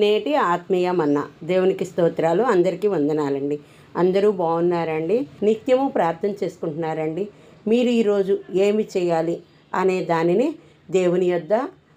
నేటి ఆత్మీయ మన్న దేవునికి స్తోత్రాలు అందరికీ వందనాలండి. అందరూ బాగున్నారండి. నిత్యము ప్రార్థన చేసుకుంటున్నారండి. మీరు ఈరోజు ఏమి చేయాలి అనే దానిని దేవుని యొద్ద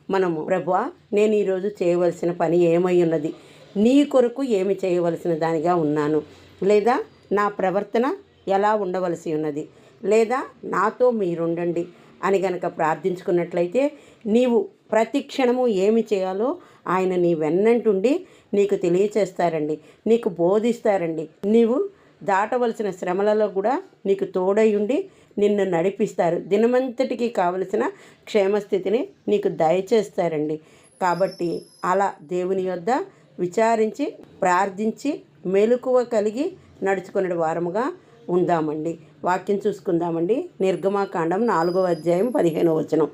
మనము ప్రభువా నేను ఈరోజు చేయవలసిన పని ఏమై ఉన్నది? నీ కొరకు ఏమి చేయవలసిన దానిగా ఉన్నాను? లేదా నా ప్రవర్తన ఎలా ఉండవలసి ఉన్నది? లేదా నాతో మీరుండండి. అని గనక ప్రార్థించుకున్నట్లయితే నీవు ప్రతి క్షణము ఏమి చేయాలో ఆయన నీ వెన్నంటుండి నీకు తెలియచేస్తారండి నీకు బోధిస్తారండి. నీవు దాటవలసిన శ్రమలలో కూడా నీకు తోడై ఉండి నిన్ను నడిపిస్తారు. దినమంతటికి కావలసిన క్షేమస్థితిని నీకు దయచేస్తారండి. కాబట్టి అలా దేవుని యొద్ద విచారించి ప్రార్థించి మెలకువ కలిగి నడుచుకునే వారముగా ఉందామండి. వాక్యం చూసుకుందామండి. నిర్గమాకాండం నాలుగో అధ్యాయం పదిహేనో వచనం.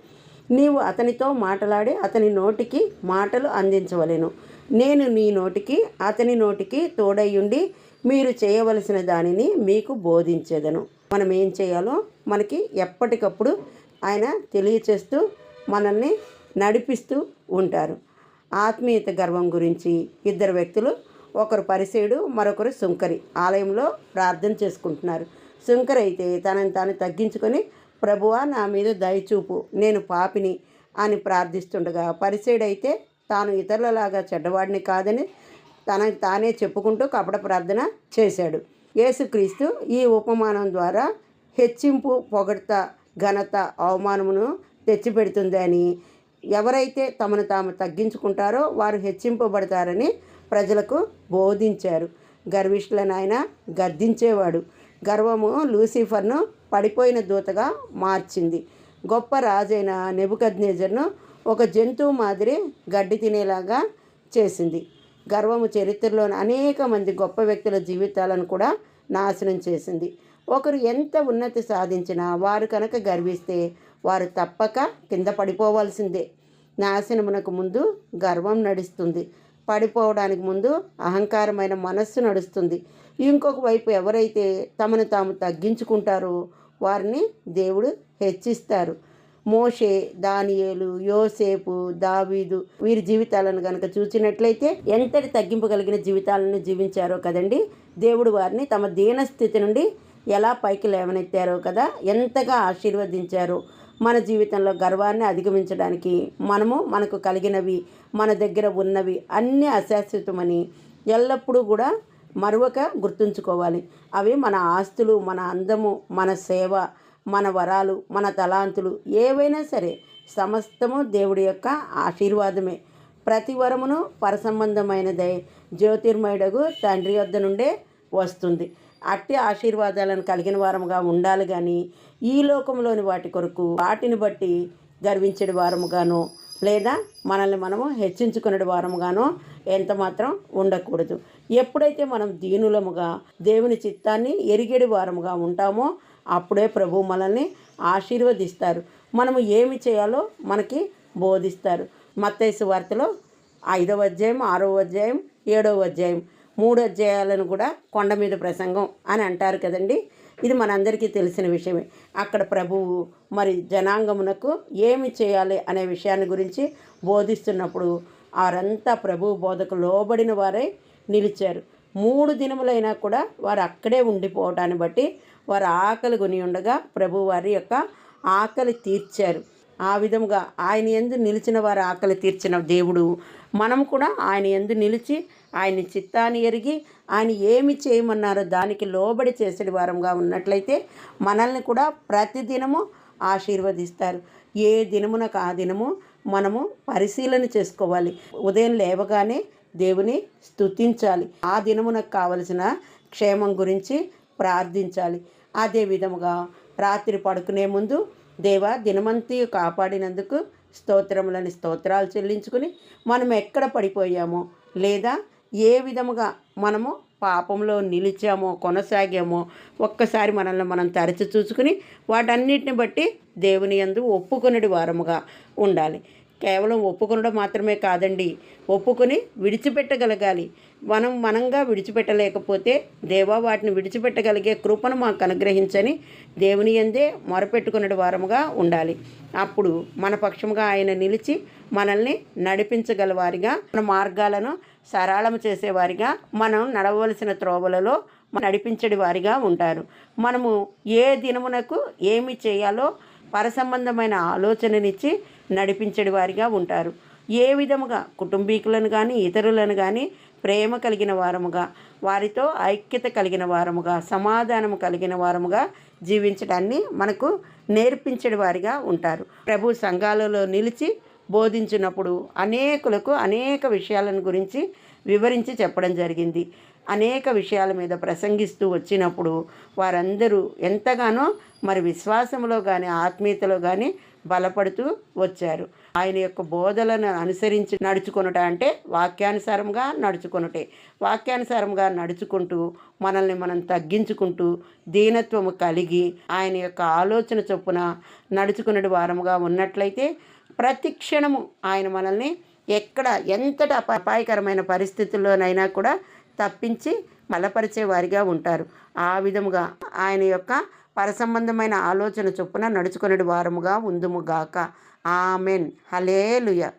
నీవు అతనితో మాట్లాడి అతని నోటికి మాటలు అందించవలెను. నేను నీ నోటికి అతని నోటికి తోడయ్యుండి మీరు చేయవలసిన దానిని మీకు బోధించేదను. మనం ఏం చేయాలో మనకి ఎప్పటికప్పుడు ఆయన తెలియచేస్తూ మనల్ని నడిపిస్తూ ఉంటారు. ఆత్మీయత గర్వం గురించి ఇద్దరు వ్యక్తులు ఒకరు పరిసేయుడు మరొకరు సుంకరి ఆలయంలో ప్రార్థన చేసుకుంటున్నారు. శంకర్ అయితే తనని తాను తగ్గించుకొని ప్రభువా నా మీద దయచూపు నేను పాపిని అని ప్రార్థిస్తుండగా పరిసేడైతే తాను ఇతరులలాగా చెడ్డవాడిని కాదని తన తానే చెప్పుకుంటూ కపట ప్రార్థన చేశాడు. యేసుక్రీస్తు ఈ ఉపమానం ద్వారా హెచ్చింపు పొగడత ఘనత అవమానమును తెచ్చిపెడుతుందని ఎవరైతే తమను తాము తగ్గించుకుంటారో వారు హెచ్చింపబడతారని ప్రజలకు బోధించారు. గర్విష్ఠులనైనా ఆయన గద్దించేవాడు. గర్వము లూసిఫర్ను పడిపోయిన దూతగా మార్చింది. గొప్ప రాజైన నెబుకద్నేజర్ను ఒక జంతువు మాదిరి గడ్డి తినేలాగా చేసింది. గర్వము చరిత్రలోని అనేక మంది గొప్ప వ్యక్తుల జీవితాలను కూడా నాశనం చేసింది. ఒకరు ఎంత ఉన్నతి సాధించినా వారు కనుక గర్విస్తే వారు తప్పక కింద పడిపోవాల్సిందే. నాశనమునకు ముందు గర్వం నడుస్తుంది. పడిపోవడానికి ముందు అహంకారమైన మనస్సు నడుస్తుంది. ఇంకొక వైపు ఎవరైతే తమను తాము తగ్గించుకుంటారో వారిని దేవుడు హెచ్చిస్తారు. మోషే దానియేలు యోసేపు దావీదు వీరి జీవితాలను కనుక చూసినట్లయితే ఎంతటి తగ్గింపు కలిగిన జీవితాలను జీవించారో కదండి. దేవుడు వారిని తమ దీనస్థితి నుండి ఎలా పైకి లేవనెత్తారో కదా ఎంతగా ఆశీర్వదించారో. మన జీవితంలో గర్వాన్ని అధిగమించడానికి మనము మనకు కలిగినవి మన దగ్గర ఉన్నవి అన్నీ అశాశ్వతమని ఎల్లప్పుడూ కూడా మరొక గుర్తుంచుకోవాలి. అవి మన ఆస్తులు మన అందము మన సేవ మన వరాలు మన తలాంతులు ఏవైనా సరే సమస్తము దేవుడి యొక్క ఆశీర్వాదమే. ప్రతి వరమును పరసంబంధమైనదే జ్యోతిర్మయుడగు తండ్రి వద్ద నుండే వస్తుంది. అట్టి ఆశీర్వాదాలను కలిగిన వారముగా ఉండాలి కానీ ఈ లోకంలోని వాటి కొరకు వాటిని బట్టి గర్వించడి వారముగాను లేదా మనల్ని మనము హెచ్చించుకునే వారముగానో ఎంత మాత్రం ఉండకూడదు. ఎప్పుడైతే మనం దీనులముగా దేవుని చిత్తాన్ని ఎరిగేడి వారముగా ఉంటామో అప్పుడే ప్రభు మనల్ని ఆశీర్వదిస్తారు. మనము ఏమి చేయాలో మనకి బోధిస్తారు. మత్తైసు వార్తలో ఐదవ అధ్యాయం ఆరవ అధ్యాయం ఏడవ అధ్యాయం మూడు అధ్యాయాలను కూడా కొండ మీద ప్రసంగం అని అంటారు కదండి. ఇది మనందరికీ తెలిసిన విషయమే. అక్కడ ప్రభువు మరి జనాంగమునకు ఏమి చేయాలి అనే విషయాన్ని గురించి బోధిస్తున్నప్పుడు వారంతా ప్రభు బోధకు లోబడిన వారై నిలిచారు. మూడు దినములైనా కూడా వారు అక్కడే ఉండిపోవటాన్ని బట్టి వారు ఆకలి కొని ఉండగా ప్రభు వారి యొక్క ఆకలి తీర్చారు. ఆ విధముగా ఆయన ఎందు నిలిచిన వారు ఆకలి తీర్చిన దేవుడు మనం కూడా ఆయన ఎందు నిలిచి ఆయన చిత్తాన్ని ఎరిగి ఆయన ఏమి చేయమన్నారో దానికి లోబడి చేసేది వారంగా ఉన్నట్లయితే మనల్ని కూడా ప్రతిదినము ఆశీర్వదిస్తారు. ఏ దినమునకు ఆ దినము మనము పరిశీలన చేసుకోవాలి. ఉదయం లేవగానే దేవుని స్తుతించాలి. ఆ దినమునకు కావలసిన క్షేమం గురించి ప్రార్థించాలి. అదే విధముగా రాత్రి పడుకునే ముందు దేవా దినమంతి కాపాడినందుకు స్తోత్రములని స్తోత్రాలు చెల్లించుకుని మనం ఎక్కడ పడిపోయామో లేదా ఏ విధముగా మనము పాపంలో నిలిచామో కొనసాగామో ఒక్కసారి మనల్ని మనం తరచి చూసుకుని వాటన్నిటిని బట్టి దేవుని యందు ఒప్పుకొనడి వారముగా ఉండాలి. కేవలం ఒప్పుకొనడం మాత్రమే కాదండి ఒప్పుకొని విడిచిపెట్టగలగాలి. మనం మనంగా విడిచిపెట్టలేకపోతే దేవా వాటిని విడిచిపెట్టగలిగే కృపను మాకు అనుగ్రహించని దేవుని ఎందే మొరపెట్టుకునే వారముగా ఉండాలి. అప్పుడు మన పక్షముగా ఆయన నిలిచి మనల్ని నడిపించగలవారిగా మన మార్గాలను సరళం చేసేవారిగా మనం నడవలసిన త్రోవలలో నడిపించడి వారిగా ఉంటారు. మనము ఏ దినమునకు ఏమి చేయాలో పరసంబంధమైన ఆలోచననిచ్చి నడిపించడి వారిగా ఉంటారు. ఏ విధముగా? కుటుంబీకులను కానీ ఇతరులను కానీ ప్రేమ కలిగిన వారముగా వారితో ఐక్యత కలిగిన వారముగా సమాధానం కలిగిన వారముగా జీవించడాన్ని మనకు నేర్పించడి వారిగా ఉంటారు. ప్రభు సంఘాలలో నిలిచి బోధించినప్పుడు అనేకులకు అనేక విషయాలను గురించి వివరించి చెప్పడం జరిగింది. అనేక విషయాల మీద ప్రసంగిస్తూ వచ్చినప్పుడు వారందరూ ఎంతగానో మరి విశ్వాసంలో కానీ ఆత్మీయతలో కానీ బలపడుతూ వచ్చారు. ఆయన యొక్క బోధలను అనుసరించి నడుచుకొనుట అంటే వాక్యానుసారంగా నడుచుకొనుటే. వాక్యానుసారంగా నడుచుకుంటూ మనల్ని మనం తగ్గించుకుంటూ దీనత్వము కలిగి ఆయన యొక్క ఆలోచన చొప్పున నడుచుకునే వారముగా ఉన్నట్లయితే ప్రతి క్షణము ఆయన మనల్ని ఎక్కడ ఎంతటి అప- అపాయకరమైన పరిస్థితుల్లోనైనా కూడా తప్పించి బలపరిచే వారిగా ఉంటారు. ఆ విధముగా ఆయన యొక్క పరసంబంధమైన ఆలోచన చొప్పున నడుచుకునే వారముగా ఉందుముగాక ఆమెన్. హలేలుయ